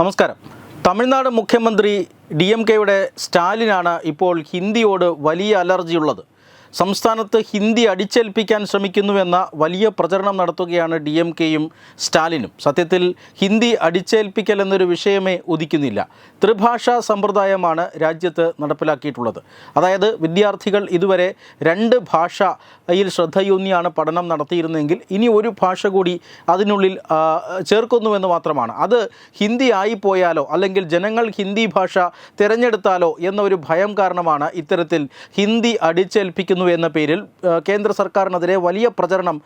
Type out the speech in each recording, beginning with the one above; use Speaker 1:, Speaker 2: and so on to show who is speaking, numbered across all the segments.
Speaker 1: നമസ്കാരം. തമിഴ്നാട് മുഖ്യമന്ത്രി D M കെയുടെ സ്റ്റാലിനാണ് ഇപ്പോൾ ഹിന്ദിയോട് വലിയ അലർജിയുള്ളത്. സംസ്ഥാനത്ത് ഹിന്ദി അടിച്ചേൽപ്പിക്കാൻ ശ്രമിക്കുന്നുവെന്ന വലിയ പ്രചരണം നടത്തുകയാണ് ഡി എം കെയും സ്റ്റാലിനും. സത്യത്തിൽ ഹിന്ദി അടിച്ചേൽപ്പിക്കൽ എന്നൊരു വിഷയമേ ഉദിക്കുന്നില്ല. ത്രിഭാഷാ സമ്പ്രദായമാണ് രാജ്യത്ത് നടപ്പിലാക്കിയിട്ടുള്ളത്. അതായത് വിദ്യാർത്ഥികൾ ഇതുവരെ രണ്ട് ഭാഷയിൽ ശ്രദ്ധയൂന്നിയാണ് പഠനം നടത്തിയിരുന്നെങ്കിൽ ഇനി ഒരു ഭാഷ കൂടി അതിനുള്ളിൽ ചേർക്കുന്നുവെന്ന് മാത്രമാണ്. അത് ഹിന്ദി ആയിപ്പോയാലോ അല്ലെങ്കിൽ ജനങ്ങൾ ഹിന്ദി ഭാഷ തിരഞ്ഞെടുത്താലോ എന്ന ഒരു ഭയം കാരണമാണ് ഇത്തരത്തിൽ ഹിന്ദി അടിച്ചേൽപ്പിക്കുന്നു എന്ന പേരിൽ കേന്ദ്ര സർക്കാരിനെതിരെ വലിയ പ്രചരണം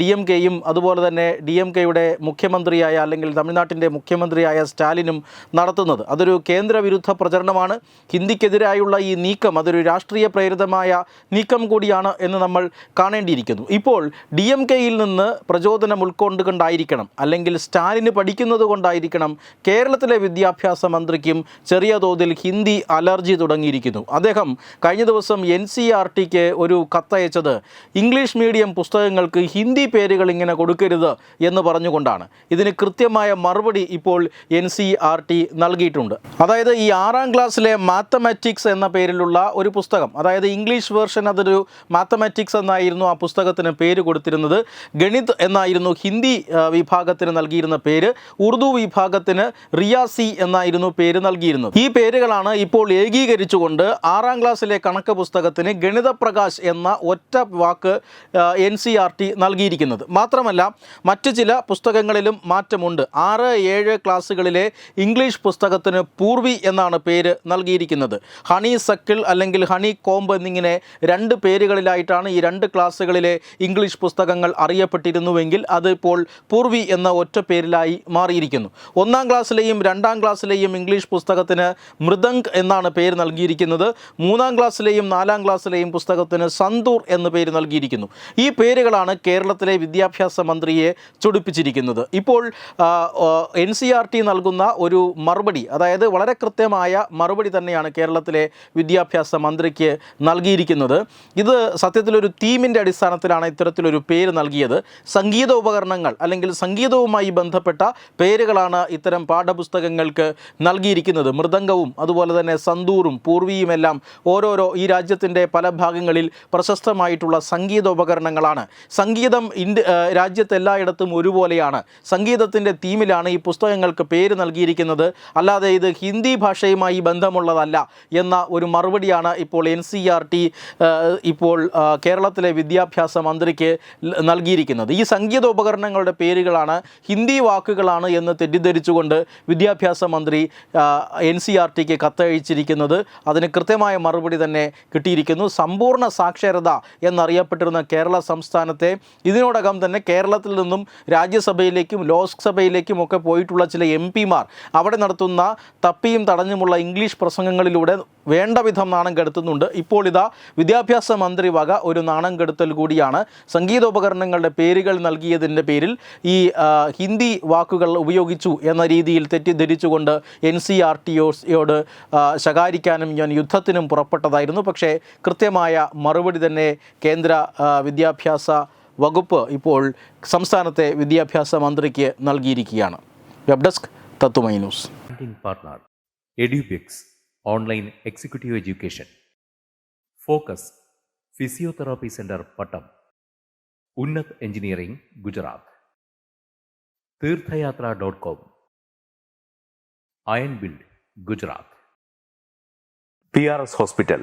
Speaker 1: ഡി എം കെയും അതുപോലെ തന്നെ ഡി എം കെയുടെ മുഖ്യമന്ത്രിയായ അല്ലെങ്കിൽ തമിഴ്നാട്ടിന്റെ മുഖ്യമന്ത്രിയായ സ്റ്റാലിനും നടത്തുന്നത്. അതൊരു കേന്ദ്രവിരുദ്ധ പ്രചരണമാണ്. ഹിന്ദിക്കെതിരായുള്ള ഈ നീക്കം അതൊരു രാഷ്ട്രീയ പ്രേരിതമായ നീക്കം കൂടിയാണ് എന്ന് നമ്മൾ കാണേണ്ടിയിരിക്കുന്നു. ഇപ്പോൾ ഡി എം കെയിൽ നിന്ന് പ്രചോദനം ഉൾക്കൊണ്ടുകൊണ്ടായിരിക്കണം അല്ലെങ്കിൽ സ്റ്റാലിന് പഠിക്കുന്നത് കൊണ്ടായിരിക്കണം കേരളത്തിലെ വിദ്യാഭ്യാസ മന്ത്രിക്കും ചെറിയ തോതിൽ ഹിന്ദി അലർജി തുടങ്ങിയിരിക്കുന്നു. അദ്ദേഹം കഴിഞ്ഞ ദിവസം എൻ സി ആർ ടിക്ക് ഒരു കത്തയച്ചത് ഇംഗ്ലീഷ് മീഡിയം പുസ്തകങ്ങൾക്ക് ഹിന്ദി പേരുകൾ ഇങ്ങനെ കൊടുക്കരുത് എന്ന് പറഞ്ഞുകൊണ്ടാണ്. ഇതിന് കൃത്യമായ മറുപടി ഇപ്പോൾ എൻ സി ആർ ടി നൽകിയിട്ടുണ്ട്. അതായത് ഈ ആറാം ക്ലാസ്സിലെ മാത്തമാറ്റിക്സ് എന്ന പേരിലുള്ള ഒരു പുസ്തകം അതായത് ഇംഗ്ലീഷ് വേർഷൻ അതൊരു മാത്തമാറ്റിക്സ് എന്നായിരുന്നു ആ പുസ്തകത്തിന് പേര് കൊടുത്തിരുന്നത്. ഗണിത് എന്നായിരുന്നു ഹിന്ദി വിഭാഗത്തിന് നൽകിയിരുന്ന പേര്. ഉറുദു വിഭാഗത്തിന് റിയാസി എന്നായിരുന്നു പേര് നൽകിയിരുന്നത്. ഈ പേരുകളാണ് ഇപ്പോൾ ഏകീകരിച്ചുകൊണ്ട് ആറാം ക്ലാസ്സിലെ കണക്ക് പുസ്തകത്തിന് ഗണിതപ്രകാശ് എന്ന ഒറ്റ വാക്ക് എൻ സി ആർ ടി നൽകിയിരിക്കുന്നത്. മാത്രമല്ല മറ്റ് ചില പുസ്തകങ്ങളിലും മാറ്റമുണ്ട്. ആറ് ഏഴ് ക്ലാസ്സുകളിലെ ഇംഗ്ലീഷ് പുസ്തകത്തിന് പൂർവി എന്നാണ് പേര് നൽകിയിരിക്കുന്നത്. ഹണി സക്കിൾ അല്ലെങ്കിൽ ഹണി കോംബ് എന്നിങ്ങനെ രണ്ട് പേരുകളിലായിട്ടാണ് ഈ രണ്ട് ക്ലാസ്സുകളിലെ ഇംഗ്ലീഷ് പുസ്തകങ്ങൾ അറിയപ്പെട്ടിരുന്നുവെങ്കിൽ അതിപ്പോൾ പൂർവി എന്ന ഒറ്റ പേരിലായി മാറിയിരിക്കുന്നു. ഒന്നാം ക്ലാസ്സിലെയും രണ്ടാം ക്ലാസ്സിലെയും ഇംഗ്ലീഷ് പുസ്തകത്തിന് മൃദംഗ് എന്നാണ് പേര് നൽകിയിരിക്കുന്നത്. മൂന്നാം ക്ലാസ്സിലെയും നാലാം ക്ലാസ്സിലെയും പുസ്തകത്തിന് സന്തൂർ എന്ന പേര് നൽകിയിരിക്കുന്നു. ഈ പേരുകളാണ് കേരളത്തിലെ വിദ്യാഭ്യാസ മന്ത്രിയെ ചൊടിപ്പിച്ചിരിക്കുന്നത്. ഇപ്പോൾ എൻ സി ആർ ടി നൽകുന്ന ഒരു മറുപടി അതായത് വളരെ കൃത്യമായ മറുപടി തന്നെയാണ് കേരളത്തിലെ വിദ്യാഭ്യാസ മന്ത്രിക്ക് നൽകിയിരിക്കുന്നത്. ഇത് സത്യത്തിലൊരു തീമിന്റെ അടിസ്ഥാനത്തിലാണ് ഇത്തരത്തിലൊരു പേര് നൽകിയത്. സംഗീത ഉപകരണങ്ങൾ അല്ലെങ്കിൽ സംഗീതവുമായി ബന്ധപ്പെട്ട പേരുകളാണ് ഇത്തരം പാഠപുസ്തകങ്ങൾക്ക് നൽകിയിരിക്കുന്നത്. മൃദംഗവും അതുപോലെ തന്നെ സന്തൂറും പൂർവിയുമെല്ലാം ഓരോരോ ഈ രാജ്യത്തിന്റെ പല ഭാഗങ്ങളിൽ പ്രശസ്തമായിട്ടുള്ള സംഗീതോപകരണങ്ങളാണ്. സംഗീതം ഇന്ത്യ രാജ്യത്തെല്ലായിടത്തും ഒരുപോലെയാണ്. സംഗീതത്തിന്റെ തീമിലാണ് ഈ പുസ്തകങ്ങൾക്ക് പേര് നൽകിയിരിക്കുന്നത്. അല്ലാതെ ഇത് ഹിന്ദി ഭാഷയുമായി ബന്ധമുള്ളതല്ല എന്ന ഒരു മറുപടിയാണ് ഇപ്പോൾ എൻ സി ആർ ടി ഇപ്പോൾ കേരളത്തിലെ വിദ്യാഭ്യാസ മന്ത്രിക്ക് നൽകിയിരിക്കുന്നത്. ഈ സംഗീതോപകരണങ്ങളുടെ പേരുകളാണ് ഹിന്ദി വാക്കുകളാണ് എന്ന് തെറ്റിദ്ധരിച്ചുകൊണ്ട് വിദ്യാഭ്യാസ മന്ത്രി എൻ സി ആർ ടിക്ക് കത്തയച്ചിരിക്കുന്നത്. അതിന് കൃത്യമായ മറുപടി തന്നെ കിട്ടിയിരിക്കുന്നു. സമ്പൂർണ സാക്ഷരത എന്നറിയപ്പെട്ടിരുന്ന കേരള സംസ്ഥാനത്തെ ഇതിനോടകം തന്നെ കേരളത്തിൽ നിന്നും രാജ്യസഭയിലേക്കും ലോക്സഭയിലേക്കും ഒക്കെ പോയിട്ടുള്ള ചില എം പിമാർ അവിടെ നടത്തുന്ന തപ്പിയും തടഞ്ഞുമുള്ള ഇംഗ്ലീഷ് പ്രസംഗങ്ങളിലൂടെ വേണ്ട വിധം നാണം കെടുത്തുന്നുണ്ട്. ഇപ്പോൾ ഇതാ വിദ്യാഭ്യാസ മന്ത്രി വക ഒരു നാണം കെടുത്തൽ കൂടിയാണ്. സംഗീതോപകരണങ്ങളുടെ പേരുകൾ നൽകിയതിന്റെ പേരിൽ ഈ ഹിന്ദി വാക്കുകൾ ഉപയോഗിച്ചു എന്ന രീതിയിൽ തെറ്റിദ്ധരിച്ചുകൊണ്ട് എൻ സി ആർ ടി ഒയോട് ശകാരിക്കാനും ഞാൻ യുദ്ധത്തിനും പുറപ്പെട്ടതായിരുന്നു. പക്ഷേ കൃത്യമായ മറുപടി തന്നെ കേന്ദ്ര വിദ്യാഭ്യാസ വകുപ്പ് ഇപ്പോൾ സംസ്ഥാനത്തെ വിദ്യാഭ്യാസ മന്ത്രിക്ക് നൽകിയിരിക്കുകയാണ്. Web desk Tatwamayi news.
Speaker 2: Branding online executive education focus physiotherapy Focus Pattom Unnath engineering Gujarat Theerthayatra dot com iron build Gujarat P R S hospital